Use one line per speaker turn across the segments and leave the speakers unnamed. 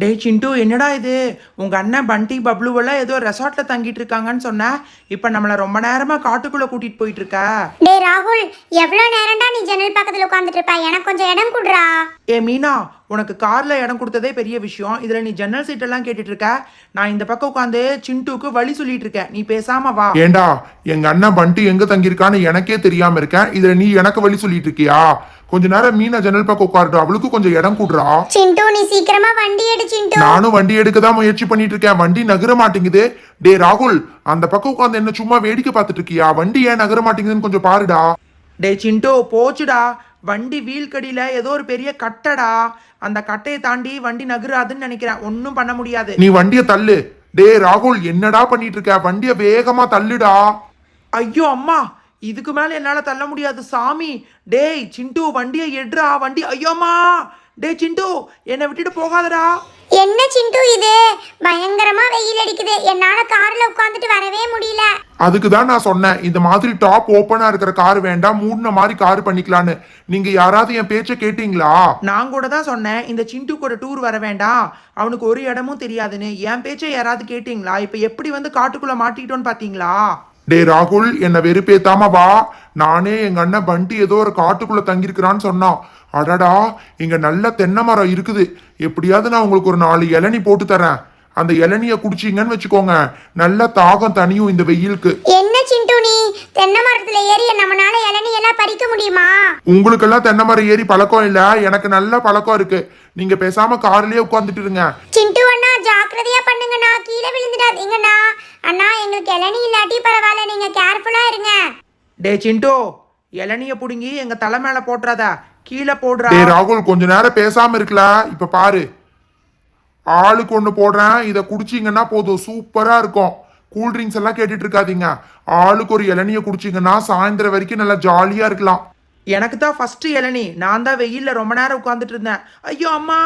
டேய் சிண்டு என்னடா இது? உங்க அண்ணன் பண்டி பப்ளுவெல்லாம் ஏதோ ரெசார்ட்ல தங்கிட்டு இருக்காங்கன்னு சொன்ன. இப்ப நம்மள ரொம்ப நேரமா காட்டுக்குள்ள கூட்டிட்டு போயிட்டு இருக்க.
டேய் ராகுல் எவ்வளோ நேரம்டா நீ ஜன்னல் பக்கத்தில் உட்காந்துட்டு இருப்ப? எனக்கு கொஞ்சம் இடம் குடுறா.
ஏ மீனா உனக்கு கார்ல இடம் கொடுத்ததே பெரிய விஷயம். இதுல நீ ஜன்னல் சீட் எல்லாம் கேட்டுட்டு இருக்க. நான் இந்த பக்கம் உட்காந்து சிண்டுக்கு வழி சொல்லிட்டு இருக்கேன். நீ பேசாம வா.
ஏண்டா எங்க அண்ணன் பண்டி எங்க தங்கியிருக்கான்னு எனக்கே தெரியாம இருக்கேன் இதுல நீ எனக்கு வழி சொல்லிட்டு இருக்கியா? கொஞ்ச நேரம் மீனா ஜன்னல் பக்கம் உட்காருட்டு அவளுக்கு கொஞ்சம் இடம் கூடுறா.
சிண்டு நீ சீக்கிரமா வண்டி எடு சிண்டு.
நானும் வண்டி எடுக்க தான் முயற்சி பண்ணிட்டு இருக்கேன் வண்டி நகர மாட்டேங்குது. டே ராகுல் அந்த பக்கம் உட்காந்து என்ன சும்மா வேடிக்கை பார்த்துட்டு இருக்கியா? வண்டி ஏன் நகர மாட்டேங்குதுன்னு கொஞ்சம் பாருடா.
டேய் சிண்டு போச்சுடா. வண்டி வீல் கடியில ஏதோ ஒரு பெரிய கட்டடா. அந்த கட்டையை தாண்டி வண்டி நகராதுன்னு நினைக்கிறேன். ஒன்றும் பண்ண முடியாது.
நீ வண்டிய தள்ளு. டே ராகுல் என்னடா பண்ணிட்டு இருக்க வண்டிய வேகமா தள்ளுடா.
ஐயோ அம்மா. இதுக்கு மேல என்னால தள்ள முடியாது சாமி. டேய் சிண்டு வண்டியை எடுறா வண்டி. ஐயோம்மா டேய் சிண்டு என்னை விட்டுட்டு போகாதடா.
என்ன சிண்டு இது? பயங்கரமா வெயில் அடிக்குது. என்னால கார்ல உட்காந்துட்டு வரவே முடியல.
அதுக்கு தான் நான் சொன்னேன். இந்த மாதிரி டாப் ஓப்பனா இருக்கிற கார் வேண்டாம். மூடின மாதிரி கார் பண்ணிக்கலான்னு. நீங்க யாராவது என் பேச்ச கேட்டீங்களா?
நான் கூட தான் சொன்னேன். இந்த சிண்டு கூட டூர் வர வேண்டாம். அவனுக்கு ஒரு இடமும் தெரியாதுன்னு. என் பேச்சை யாராவது கேட்டிங்களா? இப்போ எப்படி வந்து காட்டுக்குள்ள மாட்டிக்கிட்டோன்னு பாத்தீங்களா?
டே ராகுல் என்னை வெறுப்பேத்தாம வா. நானே எங்க அண்ணன் பண்டி ஏதோ ஒரு காட்டுக்குள்ள தங்கியிருக்கிறான்னு சொன்னான். அடடா இங்க நல்ல தென்னை மரம் இருக்குது. எப்படியாவது நான் உங்களுக்கு ஒரு நாலு இளநி போட்டு தரேன். அந்த இளநிய குடிச்சீங்கன்னு வச்சுக்கோங்க. நல்ல தாகம் தனியும் இந்த வெயிலுக்கு.
தென்னை மரத்துல ஏறி நம்மனால இளநீ எல்லாம் பறிக்க முடியுமா?
உங்களுக்கெல்லாம் தென்னை மரம் ஏறி பழக்கம் இல்ல. எனக்கு நல்ல பழக்கம் இருக்கு. நீங்க பேசாம கார்லயே உட்காந்துட்டு இருங்க.
சிண்டு அண்ணா ஜாக்கிரதையா பண்ணுங்கண்ணா கீழே விழுந்துடாதீங்கண்ணா அண்ணா. எங்களுக்கு இளநீ இல்லாட்டி பரவாயில்ல. நீங்க கேர்ஃபுல்லா இருங்க.
டேய் சிண்டு. இளநிய புடுங்கி எங்க தலை மேல போட்டுறாத. கீழே போடுறா.
டே ராகுல் கொஞ்ச நேரம் பேசாம இருக்கல? இப்ப பாரு. ஆளுக்கு ஒண்ணு போடுறேன். இத குடிச்சீங்கன்னா போதும். சூப்பரா இருக்கும். கூல் ட்ரிங்க்ஸ் எல்லாம் கேட்டுட்டு இருக்காதீங்க ஆளுக்கு ஒரு இளநிய குடிச்சீங்கன்னா சாயந்தரம் வரைக்கும் நல்லா ஜாலியா இருக்கலாம்.
எனக்கு தான் ஃபர்ஸ்ட் இளநி. நான் தான் வெயில்ல ரொம்ப நேரம் உட்காந்துட்டு இருந்தேன். ஐயோ அம்மா!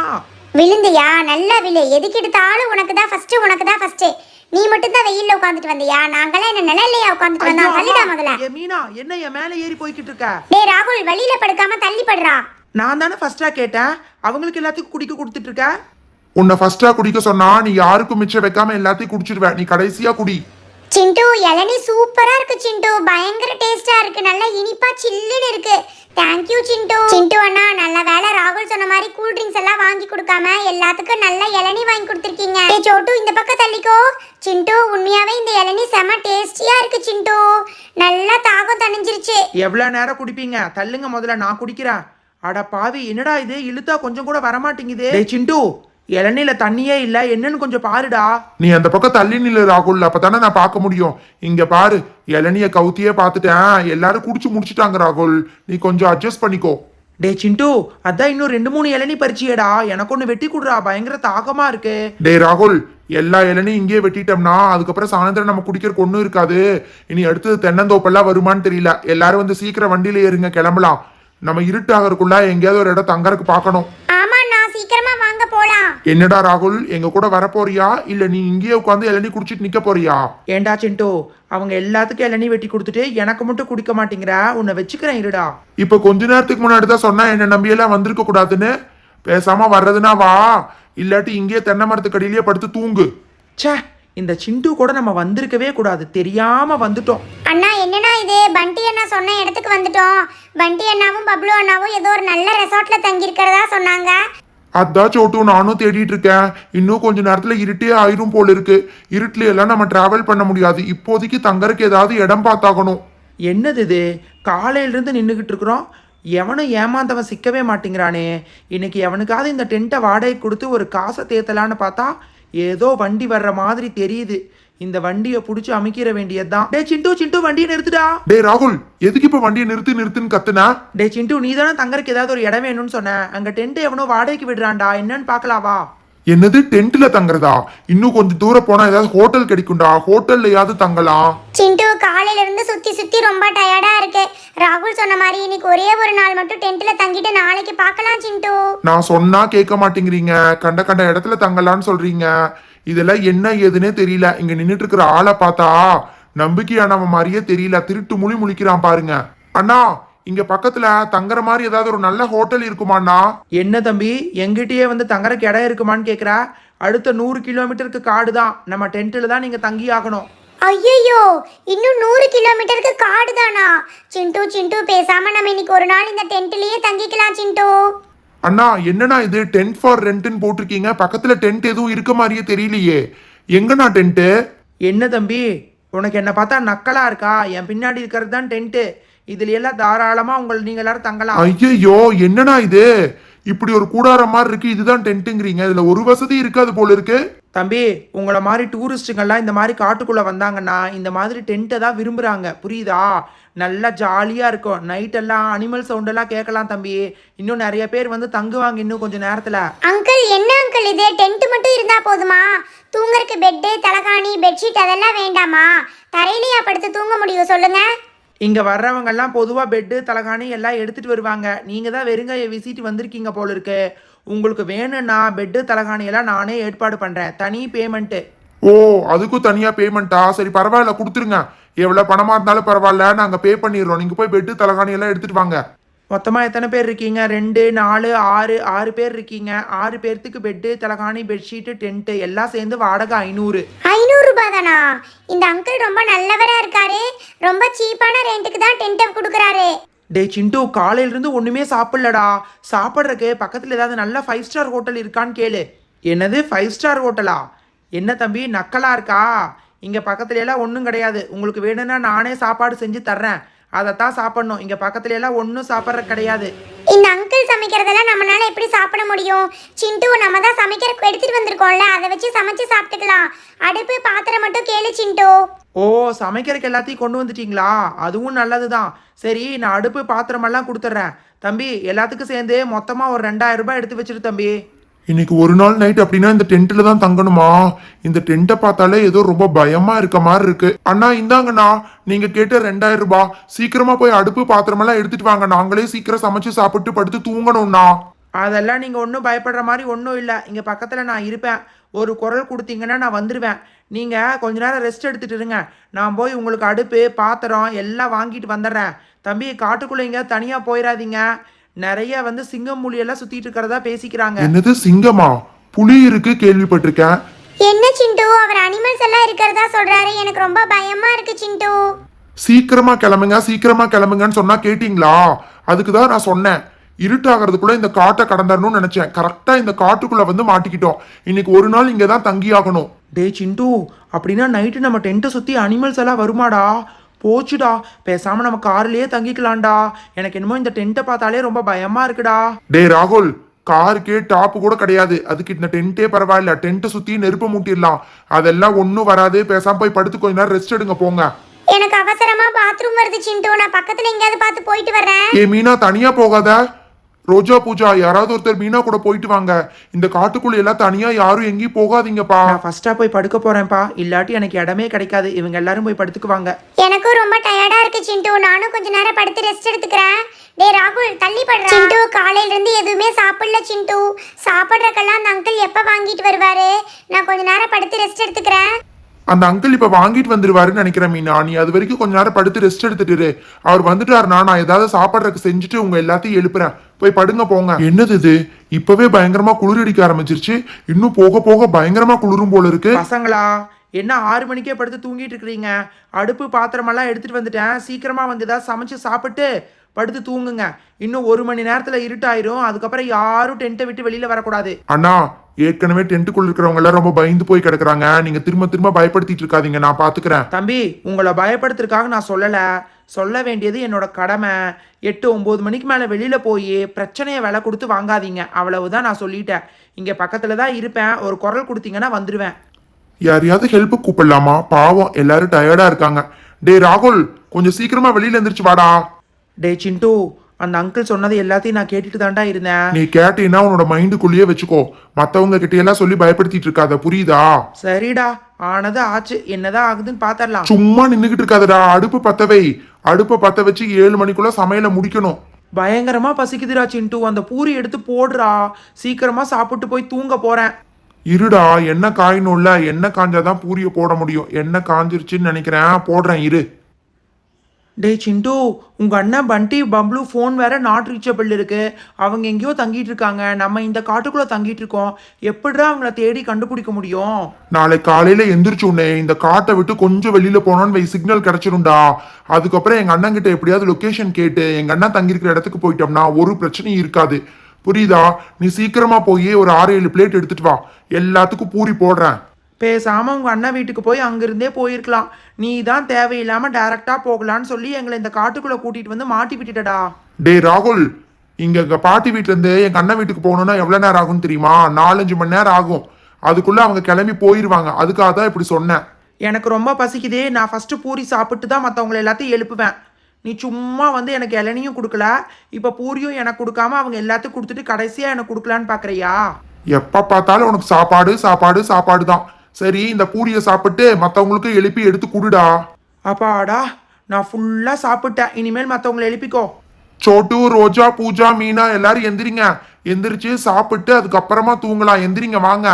விழுந்தியா? நல்லா விழு. எதுக்கு எடுத்தாலும் உனக்கு தான் ஃபர்ஸ்ட் உனக்கு தான் ஃபர்ஸ்ட் நீ மட்டும் தான் வெயில்ல உட்காந்துட்டு வந்தியா? நாங்களாம் என்ன நிழல்லையா உட்காந்துட்டு வந்தோம். தள்ளிடா முதல்ல.
ஏ மீனா என்ன என் மேல ஏறி போய்கிட்டு இருக்க?
டேய் ராகுல் வெளியில படுக்காம தள்ளி படுறா
நான் தானே ஃபர்ஸ்டா கேட்டேன். அவங்களுக்கு எல்லாத்துக்கும் குடிக்க கொடுத்துட்டு இருக்க?
உன்னை ஃபர்ஸ்டா குடிக்க சொன்னா நீ யாருக்கும் மிச்சம் வைக்காம எல்லாத்தையும் குடிச்சிருவ. நீ கடைசியா குடி.
சிண்டு இளநீ சூப்பரா இருக்கு சிண்டு. பயங்கர டேஸ்டா இருக்கு. நல்லா இனிப்பா சில்லுன்னு இருக்கு. தேங்க்யூ சிண்டு. சிண்டு அண்ணா நல்ல வேலை ராகுல் சொன்ன மாதிரி கூல் ட்ரிங்க்ஸ் எல்லாம் வாங்கி கொடுக்காம எல்லாத்துக்கும் நல்ல இளநீ வாங்கி கொடுத்துருக்கீங்க. ஏய் சோட்டு இந்த பக்கம் தள்ளிக்கோ. சிண்டு உண்மையாவே இந்த இளநீ செம டேஸ்டியா இருக்கு சிண்டு. நல்லா தாகம் தணிஞ்சிருச்சு.
எவ்வளவு நேரம் குடிப்பீங்க? தள்ளுங்க முதல்ல நான் குடிக்கிறேன். அட பாவி என்னடா இது? இழுத்தா கொஞ்சம் கூட வரமாட்டேங்குது. டேய் சிண்டு. இளநீல தண்ணியே இல்ல. என்னன்னு கொஞ்சம் பாருடா.
நீ அந்த பக்கம் தள்ளி நில்லு ராகுல். அப்பதானே நான் பார்க்க முடியும். இங்க பாரு இளநிய கவுத்தியே பார்த்துட்டேன். எல்லாரும் குடிச்சு முடிச்சிட்டாங்க ராகுல். நீ கொஞ்சம் அட்ஜஸ்ட் பண்ணிக்கோ.
டேய் சிண்டு அதான் இன்னும் ரெண்டு மூணு இளநீ பறிச்சியேடா. எனக்கு ஒன்று வெட்டி கொடுறா. பயங்கர தாகமா இருக்கு.
டே ராகுல் எல்லா இளநியும் இங்கேயே வெட்டிட்டோம்னா அதுக்கப்புறம் சாயந்தரம் நம்ம குடிக்கிறக்கு ஒன்றும் இருக்காது. இனி அடுத்தது தென்னந்தோப்பெல்லாம் வருமான்னு தெரியல. எல்லாரும் வந்து சீக்கிரம் வண்டியில ஏறுங்க கிளம்பலாம். நம்ம இருட்டாகிறதுக்குள்ள எங்கேயாவது ஒரு இடம் தங்கறதுக்கு பார்க்கணும்.
ஆமா நான் சீக்கிரமா வாங்க போலாம்
என்னடா ராகுல் எங்க கூட வர போறியா இல்ல நீ இங்கேயே உட்காந்து இளநீ குடிச்சிட்டு நிக்க போறியா?
ஏண்டா சிண்டு அவங்க எல்லாத்துக்கும் இளநீ வெட்டி கொடுத்துட்டு எனக்கு மட்டும் குடிக்க மாட்டேங்கிற? உன்னை வச்சுக்கிறேன் இருடா.
இப்ப கொஞ்ச நேரத்துக்கு முன்னாடி தான் சொன்னா என்ன நம்பி எல்லாம் வந்திருக்க கூடாதுன்னு. பேசாம வர்றதுனா வா. இல்லாட்டி இங்கேயே தென்னை மரத்துக்கு அடியிலேயே படுத்து தூங்கு.
ச்சே இந்த சிண்டு கூட நம்ம வந்திருக்கவே கூடாது. தெரியாம வந்துட்டோம்.
அண்ணா என்னண்ணா இது? பண்டி அண்ணா சொன்ன இடத்துக்கு வந்துட்டோம். பண்டி அண்ணாவும் பப்ளு அண்ணாவும் ஏதோ ஒரு நல்ல ரெசார்ட்ல தங்கி இருக்கிறதா சொன்னாங்க.
அதான் சோட்டு நானும் தேடிட்டு இருக்கேன். இன்னும் கொஞ்ச நேரத்துல இருட்டே ஆயிரும் போல இருக்கு. இருட்டுல எல்லாம் நம்ம டிராவல் பண்ண முடியாது. இப்போதைக்கு தங்கறக்கு ஏதாவது இடம் பார்த்தாகணும்.
என்னது இது? காலையிலேருந்து நின்றுக்கிட்டு இருக்கிறோம். எவனும் ஏமாந்தவன் சிக்கவே மாட்டேங்கிறானே. இன்னைக்கு எவனுக்காவது இந்த டென்ட்டை வாடகை கொடுத்து ஒரு காசை தேத்தலான்னு பார்த்தா ஏதோ வண்டி வர்ற மாதிரி தெரியுது. இந்த வண்டியை பிடிச்சி அமைக்கிற வேண்டியதுதான். டே சிண்டு சிண்டு வண்டியை நிறுத்துடா.
டேய் ராகுல் எதுக்கு இப்ப வண்டியை நிறுத்து நிறுத்துன்னு கத்துன?
டே சிண்டு நீ தானே தங்கறதுக்கு ஏதாவது ஒரு இடம் வேணும்னு சொன்ன. அங்க டென்ட் எவனோ வாடகைக்கு விடுறான்டா. என்னன்னு பார்க்கலாம் வா.
என்னது டென்ட்ல தங்குறதா? இன்னும் கொஞ்சம் தூரம் போனா ஏதாவது ஹோட்டல் கிடைக்கும்டா. ஹோட்டல்லையாவது தங்கலாம்
சிண்டு காலையில இருந்து சுத்தி சுத்தி ரொம்ப டயர்டா இருக்கு. ராகுல் சொன்ன மாதிரி இன்னைக்கு ஒரே ஒரு நாள் மட்டும் டென்ட்ல தங்கிட்டு நாளைக்கு பார்க்கலாம் சிண்டு.
நான் சொன்னா கேட்க மாட்டேங்கிறீங்க. கண்ட கண்ட இடத்துல தங்கலான்னு சொல்றீங்க. இதெல்லாம் என்ன ஏதுன்னே தெரியல. இங்க நின்னுட்டு இருக்கிற ஆளை பார்த்தா நம்பிக்கையானவன் மாதிரியே தெரியல. திருட்டு முழி முழிக்கிறான் பாருங்க. அண்ணா இங்க பக்கத்துல தங்குற மாதிரி ஏதாவது ஒரு நல்ல ஹோட்டல் இருக்குமாண்ணா?
என்ன தம்பி? எங்கிட்டயே வந்து தங்கறக்கு இடம் இருக்குமான்னு கேட்குறா அடுத்த நூறு கிலோமீட்டருக்கு காடு தான் நம்ம டென்ட்டில் தான் நீங்கள் தங்கி ஆகணும்.
ஐயோ இன்னும் நூறு கிலோமீட்டருக்கு காடு தானா சிண்டு சிண்டு பேசாம நம்ம இன்னைக்கு ஒரு நாள் இந்த டென்ட்லயே தங்கிக்கலாம் சிண்டு.
அண்ணா என்னண்ணா இது? டென்ட் ஃபார் ரெண்ட்னு போட்டிருக்கீங்க. பக்கத்துல டென்ட் எதுவும் இருக்க மாதிரியே தெரியலையே. எங்கண்ணா டென்ட்டு
என்ன தம்பி? உனக்கு என்ன பார்த்தா நக்கலா இருக்கா? என் பின்னாடி இருக்கிறது தான் டென்ட்டு இதுல எல்லாம் தாராளமாக உங்களை நீங்கள் எல்லாரும் தங்கலாம்.
ஐயையோ என்னண்ணா இது? இப்படி ஒரு கூடாரம் மாதிரி இருக்கு. இதுதான் டென்ட்டுங்கிறீங்க இதுல ஒரு வசதி இருக்காது போல இருக்கு.
தம்பி உங்களை மாதிரி டூரிஸ்ட்டுங்கள்லாம் இந்த மாதிரி காட்டுக்குள்ளே வந்தாங்கன்னா இந்த மாதிரி டென்ட்டை தான் விரும்புகிறாங்க புரியுதா? நல்லா ஜாலியாக இருக்கும். நைட்டெல்லாம் அனிமல் சவுண்டெல்லாம் கேட்கலாம் தம்பி. இன்னும் நிறைய பேர் வந்து தங்குவாங்க இன்னும் கொஞ்சம் நேரத்தில்.
அங்கிள் என்ன அங்கிள் இது? டென்ட் மட்டும் இருந்தால் போதுமா? தூங்குறதுக்கு பெட்டு தலகாணி பெட்ஷீட் அதெல்லாம் வேண்டாமா? தரையிலையா படுத்து தூங்க முடியும். சொல்லுங்கள்
இங்கே வர்றவங்கெல்லாம் பொதுவாக பெட்டு தலகாணி எல்லாம் எடுத்துகிட்டு வருவாங்க. நீங்கள் தான் வெறுங்கையை விசிட்டு வந்திருக்கீங்க போல இருக்கு. உங்களுக்கு வேணும்னா பெட்டு தலகாணியெல்லாம் நானே ஏற்பாடு பண்ணுறேன் தனி பேமெண்ட்டு
ஓ அதுக்கும் தனியாக பேமெண்ட்டா சரி பரவாயில்ல கொடுத்துருங்க. எவ்வளோ பணமாக இருந்தாலும் பரவாயில்ல. நாங்கள் பே பண்ணிடுறோம். நீங்கள் போய் பெட்டு தலகாணியெல்லாம் எடுத்துகிட்டு வாங்க.
மொத்தமாக எத்தனை பேர் இருக்கீங்க? ரெண்டு நாலு ஆறு ஆறு பேர் இருக்கீங்க. ஆறு பேர்த்துக்கு பெட்டு தலகாணி பெட்ஷீட்டு டென்ட்டு எல்லாம் சேர்ந்து வாடகை ஐநூறு.
ஐநூறு ரூபாய் தானா இந்த அங்கிள் ரொம்ப நல்லவரா இருக்காரு. ரொம்ப சீப்பான ரெண்டுக்கு தான் டென்ட்டை கொடுக்குறாரு.
டே சிண்டு காலையிலேருந்து ஒன்றுமே சாப்பிடலடா. சாப்பிட்றக்கு பக்கத்தில் ஏதாவது நல்ல ஃபைவ் ஸ்டார் ஹோட்டல் இருக்கான்னு கேளு. என்னது ஃபைவ் ஸ்டார் ஹோட்டலா என்ன தம்பி நக்கலா இருக்கா? இங்கே பக்கத்துல எல்லாம் ஒன்றும் கிடையாது. உங்களுக்கு வேணும்னா நானே சாப்பாடு செஞ்சு தர்றேன். அதைத்தான் சாப்பிடணும். இங்கே பக்கத்துல எல்லாம் ஒன்றும் சாப்பிட்ற கிடையாது.
இந்த அங்கிள் சமைக்கிறதெல்லாம் நம்மளால எப்படி சாப்பிட முடியும்? சிண்டு நம்ம தான் சமைக்கிறதுக்கு எடுத்துட்டு வந்திருக்கோம்ல அதை வச்சு சமைச்சு சாப்பிட்டுக்கலாம். அடுப்பு பாத்திரம் மட்டும் கேளு சிண்டு.
ஓ சமைக்கிறதுக்கு எல்லாத்தையும் கொண்டு வந்துட்டீங்களா? அதுவும் நல்லது தான் சரி நான் அடுப்பு பாத்திரமெல்லாம் கொடுத்துட்றேன். தம்பி எல்லாத்துக்கும் சேர்ந்து மொத்தமாக ஒரு ரெண்டாயிரம் ரூபாய் எடுத்து வச்சிரு தம்பி.
இன்னைக்கு ஒரு நாள் நைட் அப்படின்னா இந்த டென்ட்ல தான் தங்கணுமா? இந்த டென்ட்டை பார்த்தாலே ஏதோ ரொம்ப பயமா இருக்க மாதிரி இருக்கு. அண்ணா இந்தாங்கண்ணா நீங்க கேட்ட ரெண்டாயிரம் ரூபாய். சீக்கிரமா போய் அடுப்பு பாத்திரமெல்லாம் எடுத்துட்டு வாங்க. நாங்களே சீக்கிரம் சமைச்சு சாப்பிட்டு படுத்து தூங்கணும்ண்ணா.
அதெல்லாம் நீங்கள் ஒன்றும் பயப்படுற மாதிரி ஒன்றும் இல்லை. இங்கே பக்கத்தில் நான் இருப்பேன். ஒரு குரல் கொடுத்தீங்கன்னா நான் வந்துடுவேன் நீங்கள் கொஞ்ச நேரம் ரெஸ்ட் எடுத்துட்டு இருங்க. நான் போய் உங்களுக்கு அடுப்பு பாத்திரம் எல்லாம் வாங்கிட்டு வந்துடுறேன். தம்பி காட்டுக்குள்ளே இங்கே தனியாக போயிடாதீங்க நிறைய வந்து சிங்கம் மொழியெல்லாம் சுற்றிட்டு இருக்கிறதா பேசிக்கிறாங்க.
என்னது சிங்கமா? புலி இருக்கு கேள்விப்பட்டிருக்கேன்.
என்ன சிண்டு? அவர் அனிமல்ஸ் எல்லாம் இருக்கிறதா சொல்றாரு. எனக்கு ரொம்ப பயமா இருக்கு சிண்டு.
சீக்கிரமா கிளம்புங்க சீக்கிரமா கிளம்புங்கன்னு சொன்னா கேட்டீங்களா? அதுக்கு தான் நான் சொன்னேன். இருட்டாகிறதுக்குள்ள இந்த காட்டை கடந்தரணும்னு நினைச்சேன். கரெக்டா இந்த காட்டுக்குள்ள வந்து மாட்டிக்கிட்டோம். இன்னைக்கு ஒரு நாள் இங்க தான் தங்கியாகணும்.
டே சிண்டு அப்படின்னா நைட்டு நம்ம டென்ட்டை சுற்றி அனிமல்ஸ் எல்லாம் வருமாடா? போச்சுடா. பேசாமல் நம்ம கார்லேயே தங்கிக்கலாம்டா. எனக்கு என்னமோ இந்த டென்ட்டை பார்த்தாலே ரொம்ப பயமாக இருக்குடா.
டேய் ராகுல் காருக்கே டாப் கூட கிடையாது. அதுக்கு இந்த டென்ட்டே பரவாயில்ல. டென்ட்டை சுத்தி நெருப்பு மூட்டிடலாம். அதெல்லாம் ஒன்றும் வராது. பேசாம போய் படுத்து கொஞ்ச நேரம் ரெஸ்ட் எடுங்க போங்க.
எனக்கு அவசரமா பாத்ரூம் வருது சிண்டு. நான் பக்கத்துல எங்கேயாவது பார்த்து போயிட்டு வர்றேன்.
ஏ மீனா தனியா போகாத. ரோஜா பூஜா யாராவது ஒருத்தர் மீனா கூட போயிட்டு வாங்க. இந்த காட்டுக்குள்ள எல்லாம் தனியா யாரும் எங்கேயும் போகாதீங்கப்பா.
நான் ஃபர்ஸ்டா போய் படுக்க போறேன்ப்பா. இல்லாட்டி எனக்கு இடமே கிடைக்காது. இவங்க எல்லாரும் போய் படுத்துக்குவாங்க.
எனக்கும் ரொம்ப டயர்டா இருக்கு சிண்டு. நானும் கொஞ்ச நேரம் படுத்து ரெஸ்ட் எடுத்துக்கிறேன். டேய் ராகுல் தள்ளி படுற. சிண்டு காலையில இருந்து எதுவுமே சாப்பிடல சிண்டு. சாப்பிட்றக்கெல்லாம் அந்த அங்கிள் எப்ப வாங்கிட்டு வருவாரு? நான் கொஞ்ச நேரம் படுத்து ரெஸ்ட் எடுத்துக்கிறேன்.
அந்த அங்கிள் இப்ப வாங்கிட்டு வந்துருவாருன்னு நினைக்கிறேன் மீனா. நீ அது வரைக்கும் கொஞ்ச நேரம் படுத்து ரெஸ்ட் எடுத்துட்டுரு. அவர் வந்துட்டாருனா நான் ஏதாவது சாப்பிட்றதுக்கு செஞ்சுட்டு உங்க எல்லாத்தையும் எழுப்புறேன். போய் படுங்க போங்க. என்னது இது? இப்பவே பயங்கரமா குளிர் அடிக்க ஆரம்பிச்சிருச்சு. இன்னும் போக போக பயங்கரமா குளிரும் போல இருக்கு.
பசங்களா என்ன ஆறு மணிக்கே படுத்து தூங்கிட்டு இருக்கிறீங்க? அடுப்பு பாத்திரமெல்லாம் எடுத்துட்டு வந்துட்டேன். சீக்கிரமா வந்து ஏதாவது சமைச்சு சாப்பிட்டு படுத்து தூங்குங்க. இன்னும் ஒரு மணி நேரத்துல இருட்டாயிரும். அதுக்கப்புறம் யாரும் டென்ட்டை விட்டு வெளியில வரக்கூடாது.
அண்ணா ஏற்கனவே டென்ட்டுக்குள்ள இருக்கிறவங்க எல்லாம் ரொம்ப பயந்து போய் கிடக்குறாங்க. நீங்க திரும்ப திரும்ப பயப்படுத்திட்டு இருக்காதீங்க. நான் பாத்துக்கிறேன்.
தம்பி உங்களை பயப்படுத்துறதுக்காக நான் சொல்லலை. சொல்ல வேண்டியது என்னோட கடமை. எட்டு ஒம்பது மணிக்கு மேலே வெளியில் போய் பிரச்சனையை விலை கொடுத்து வாங்காதீங்க. அவ்வளவுதான் நான் சொல்லிட்டேன். இங்கே பக்கத்தில் தான் இருப்பேன். ஒரு குரல் கொடுத்தீங்கன்னா வந்துடுவேன்
யாரையாவது ஹெல்ப் கூப்பிடலாமா? பாவம் எல்லாரும் டயர்டா இருக்காங்க. டேய் ராகுல் கொஞ்சம் சீக்கிரமா வெளியில எந்திரிச்சு வாடா.
டே சிண்டு அந்த அங்கிள் சொன்னது எல்லாத்தையும் நான் கேட்டுட்டு தான்டா இருந்தேன்.
நீ கேட்டீங்கன்னா உன்னோட மைண்டுக்குள்ளேயே வச்சுக்கோ. மத்தவங்க கிட்ட எல்லாம் சொல்லி பயப்படுத்திட்டு இருக்காத புரியுதா?
சரிடா ஆனது ஆச்சு. என்னதான் ஆகுதுன்னு பார்த்துடலாம்
சும்மா நின்னுகிட்டு இருக்காதடா. அடுப்பு பத்த வை. அடுப்பை பத்த வச்சு ஏழு மணிக்குள்ள சமையலை முடிக்கணும்.
பயங்கரமா பசிக்குதுடா சிண்டு. அந்த பூரி எடுத்து போடுறா. சீக்கிரமா சாப்பிட்டு போய் தூங்க போறேன்.
இருடா எண்ணெய் காயணும்ல. எண்ணெய் காஞ்சாதான் பூரிய போட முடியும். எண்ணெய் காஞ்சிருச்சுன்னு நினைக்கிறேன். போடுறேன் இரு.
டேய் சிண்டு உங்கள் அண்ணன் பண்டி பப்ளு ஃபோன் வேற நாட் ரீச்சபிள் இருக்குது அவங்க எங்கேயோ தங்கிட்டு இருக்காங்க. நம்ம இந்த காட்டுக்குள்ளே தங்கிட்டு இருக்கோம். எப்படிடா அவங்கள தேடி கண்டுபிடிக்க முடியும்?
நாளை காலையில் எந்திரிச்சு உடனே இந்த காட்டை விட்டு கொஞ்சம் வெளியில் போனோன்னு வை சிக்னல் கிடச்சிரும்டா. அதுக்கப்புறம் எங்கள் அண்ணன் கிட்ட எப்படியாவது லொக்கேஷன் கேட்டு எங்கள் அண்ணன் தங்கியிருக்கிற இடத்துக்கு போயிட்டோம்னா ஒரு பிரச்சனையும் இருக்காது. புரியுதா? நீ சீக்கிரமாக போய் ஒரு ஆறு ஏழு பிளேட் எடுத்துட்டு வா. எல்லாத்துக்கும் பூரி போடுறேன்.
பேசாமல் உங்கள் அண்ணன் வீட்டுக்கு போய் அங்கிருந்தே போயிருக்கலாம். நீ தான் தேவையில்லாமல் டேரெக்டாக போகலான்னு சொல்லி எங்களை இந்த காட்டுக்குள்ளே கூட்டிகிட்டு வந்து மாட்டி விட்டுட்டடா.
டேய் ராகுல் இங்க எங்க பாட்டி வீட்ல இருந்து எங்க அண்ணன் வீட்டுக்கு போகணும்னா எவ்வளவு நேரம் ஆகும் தெரியுமா? நாலஞ்சு மணி நேரம் ஆகும். அதுக்குள்ள அவங்க கிளம்பி போயிருவாங்க. அதுக்காக தான் இப்படி சொன்னேன்.
எனக்கு ரொம்ப பசிக்குதே. நான் ஃபஸ்ட்டு பூரி சாப்பிட்டு தான் மற்றவங்களை எல்லாத்தையும் எழுப்புவேன். நீ சும்மா வந்து எனக்கு இளநியும் கொடுக்கல. இப்போ பூரியும் எனக்கு கொடுக்காம அவங்க எல்லாத்தையும் கொடுத்துட்டு கடைசியாக எனக்கு கொடுக்கலான்னு பார்க்குறியா
எப்ப பார்த்தாலும் உனக்கு சாப்பாடு சாப்பாடு சாப்பாடு தான். சரி இந்த பூரியை சாப்பிட்டு மத்தவங்களுக்கு எழுப்பி எடுத்து குடுடா.
அப்பாடா நான் ஃபுல்லாக சாப்பிட்டேன். இனிமேல் மற்றவங்களை எழுப்பிக்கோ.
சோட்டு ரோஜா பூஜா மீனா எல்லாரும் எந்திரிங்க. எந்திரிச்சு சாப்பிட்டு அதுக்கப்புறமா தூங்கலாம். எந்திரிங்க வாங்க.